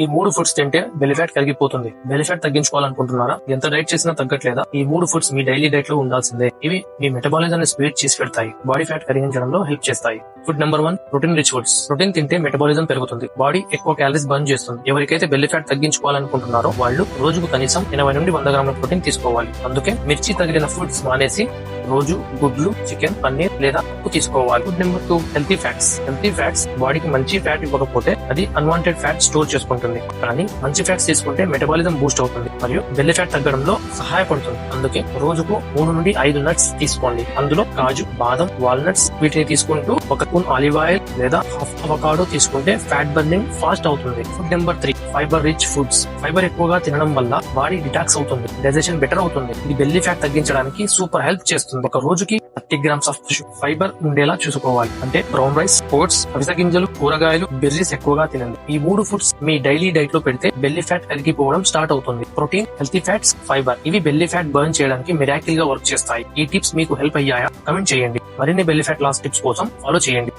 ఈ మూడు ఫుడ్స్ తింటే బెల్లి ఫ్యాట్ కరిగిపోతుంది. బెల్లి ఫ్యాట్ తగ్గించుకోవాలనుకుంటున్నారా? ఎంత డైట్ చేసినా తగ్గట్లేదా? ఈ మూడు ఫుడ్స్ మీ డైలీ డైట్లో ఉండాల్సిందే. ఇవి మీ మెటబాలిజం స్పీడ్ చేసి పెడతాయి. బాడీ ఫ్యాట్ కరిగించడంలో హెల్ప్ చేస్తాయి. Food number one protein rich foods. Protein తింటే మెటబాలిజం పెరుగుతుంది. బాడీ ఎక్కువ క్యాలరీస్ బర్న్ చేస్తుంది. ఎవరికైతే బెల్లి ఫ్యాట్ తగ్గించుకోవాలనుకుంటున్నారో వాళ్ళు రోజుకు కనీసం ఎనభై నుండి వంద గ్రాముల ప్రోటీన్ తీసుకోవాలి. అందుకే మిర్చి తగిలిన ఫుడ్స్ మానేసి రోజు గుడ్లు చికెన్ పన్నీర్ లేదా ఉప్పు తీసుకోవాలి. Food number two healthy fats. Healthy fats బాడీకి మంచి ఫ్యాట్ ఇవ్వకపోతే అది అన్వాంటెడ్ ఫ్యాట్ స్టోర్ చేసుకుంటుంది. కానీ మంచి ఫ్యాట్స్ తీసుకుంటే మెటబాలిజం బూస్ట్ అవుతుంది మరియు బెల్లి ఫ్యాట్ తగ్గడంలో సహాయపడుతుంది. అందుకే రోజుకు మూడు నుండి ఐదు నట్స్ తీసుకోండి. అందులో కాజు బాదం వాల్నట్స్ వీటిని తీసుకుంటూ ఒక స్పూన్ ఆలివ్ ఆయిల్ లేదా హాఫ్ అవకాడో తీసుకుంటే ఫ్యాట్ బర్నింగ్ ఫాస్ట్ అవుతుంది. Food number three fibre rich foods. Fibre ఎక్కువగా తినడం వల్ల బాడీ డిటాక్స్ అవుతుంది డైజెషన్ బెటర్ అవుతుంది. ఇది బెల్లి ఫ్యాట్ తగ్గించడానికి సూపర్ హెల్ప్ చేస్తుంది. ఒక రోజుకి థర్టీ గ్రామ్స్ ఆఫ్ ఫైబర్ ఉండేలా చూసుకోవాలి. అంటే బ్రౌన్ రైస్ ఓట్స్ అవిస గింజలు కూరగాయలు బెర్రీస్ ఎక్కువగా తినండి. ఈ మూడు ఫుడ్స్ మీ డైలీ డైట్లో పెడితే బెల్లి ఫ్యాట్ కరిగిపోవడం స్టార్ట్ అవుతుంది. ప్రోటీన్ హెల్తీ ఫ్యాట్స్ ఫైబర్ ఇవి బెల్లీ ఫ్యాట్ బర్న్ చేయడానికి మిరాకిల్గా వర్క్ చేస్తాయి. ఈ టిప్స్ మీకు హెల్ప్ అయ్యాయా? కమెంట్ చేయండి. మరిన్ని బెల్లీ ఫ్యాట్ లాస్ టిప్స్ కోసం ఫాలో చేయండి.